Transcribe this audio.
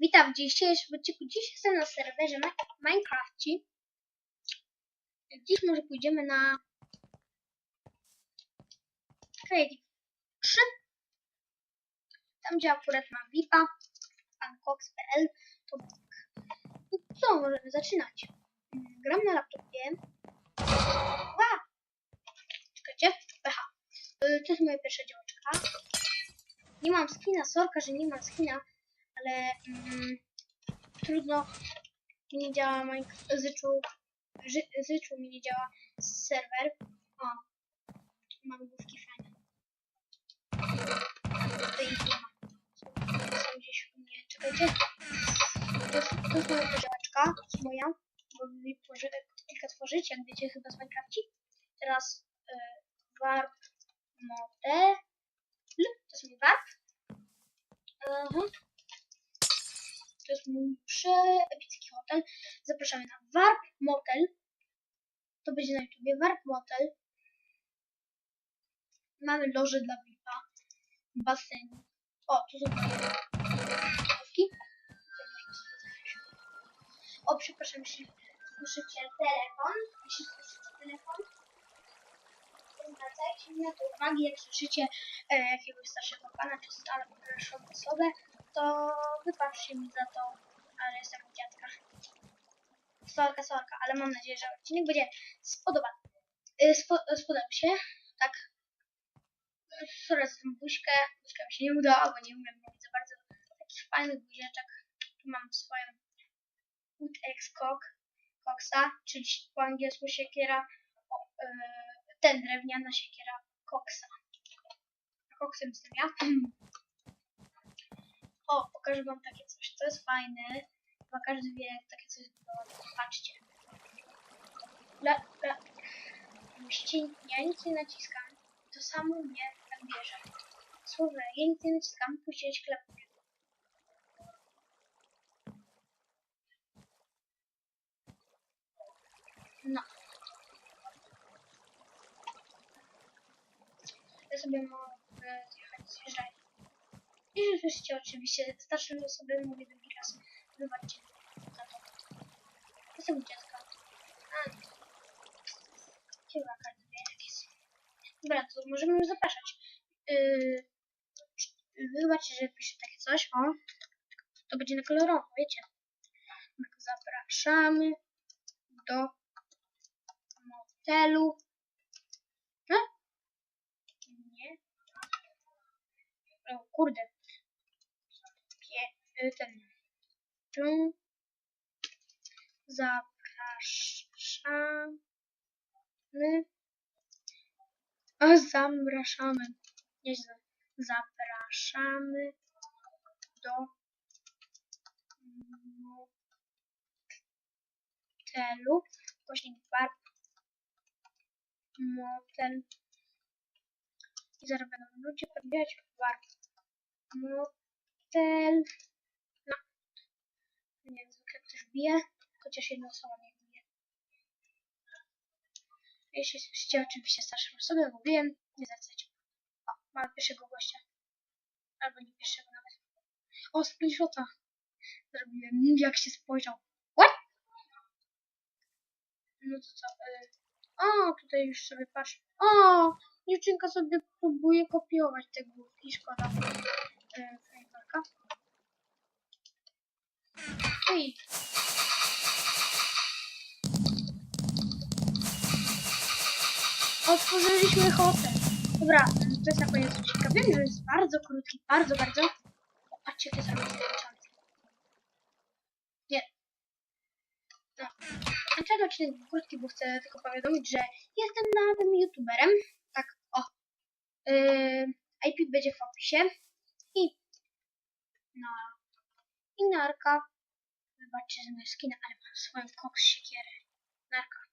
Witam w dzisiejszym odcinku. Dziś jestem na serwerze Mi- Minecrafcie. Dziś może pójdziemy na Creative 3. Tam gdzie akurat mam VIPa, pancox.pl. To no co, możemy zaczynać. Mm, Gram na laptopie. Ła! Czekajcie, pecha. Y, To jest moja pierwsza działeczka. Nie mam skina, sorka, że nie mam skina, ale mm, trudno. Mi nie działa Minecraft, zyczu, ży, zyczu mi nie działa serwer. O, mam główki fajne. To ich nie ma. Są gdzieś u mnie, czekajcie. To jest, to jest moja jest moja, bo wy tworzy, kilka tworzyć, jak wiecie chyba z Minecrafcie. Teraz y, warp model. To jest mój warp. Aha. To jest mój przeepicki hotel. Zapraszamy na Warp Motel. To będzie na YouTubie Warp Motel. Mamy loże dla VIP-a. Basen. O, tu są kawki. O, przepraszam, jeśli słyszycie telefon. Jeśli słyszycie telefon. Zwracajcie na to uwagi, jak słyszycie e, jakiegoś starszego pana czy starszą osobę, to wybaczcie mi za to, ale jestem u dziadka. Sorka, sorka, ale mam nadzieję, że odcinek będzie spodobany. Y, Spo, spodobał się, tak. Sorry za tą buźkę. Buźka mi się nie udała, bo nie umiem mówić za bardzo takich fajnych buzieczek. Tu mam swoją Wood X Cock, Coxa, czyli po angielsku siekiera, o, y, ten drewniana siekiera Coxa. Koksem jestem ja. O, pokażę wam takie coś. To jest fajne. Chyba każdy wie, jak takie coś wygląda. Patrzcie. La, la. Musicie, ja nic nie naciskam. To samo mnie tak bierze. Ja nic nie naciskam, później klepuje. No. Ja sobie mogę zjechać zjeżdżać. Jeżeli słyszycie oczywiście starsze osoby, mówię drugi raz. Wybaczcie to. U dziecka. A, chyba każdy wie jak jest. Dobra, to możemy już zapraszać. Yy, wybaczcie, że piszę takie coś. O, to będzie na kolorowo, wiecie. Zapraszamy do motelu. No? Nie. O kurde. Ten. Tu. Zapraszamy. A zapraszamy. Nieźle. Zapraszamy do motelu. Właśnie warp motel. I zaraz będą ludzie podbierać warp motel. No. Nie wiem, zwykle ktoś bije, chociaż jedna osoba nie bije. Jeśli słyszycie oczywiście starszą osobę, mówiłem, nie zwracajcie. O, mamy pierwszego gościa. Albo nie pierwszego nawet. O, screenshota. Zrobiłem, jak się spojrzał. What? No to co? Y o, tutaj już sobie patrz. O, dziewczynka sobie próbuje kopiować te główki, szkoda. Yy. Ej. Otworzyliśmy hotel. Dobra, to jest na koniec odcinka. Wiem, że jest bardzo krótki, bardzo, bardzo. Patrzcie, jakie zrobię Nie. No. A ten odcinek był krótki, bo chcę tylko powiadomić, że jestem nowym youtuberem. Tak, o. Yy, IP będzie w opisie. I no. I narka. Wybaczcie, że moja skina, ale mam swoją koks siekierę. Narka.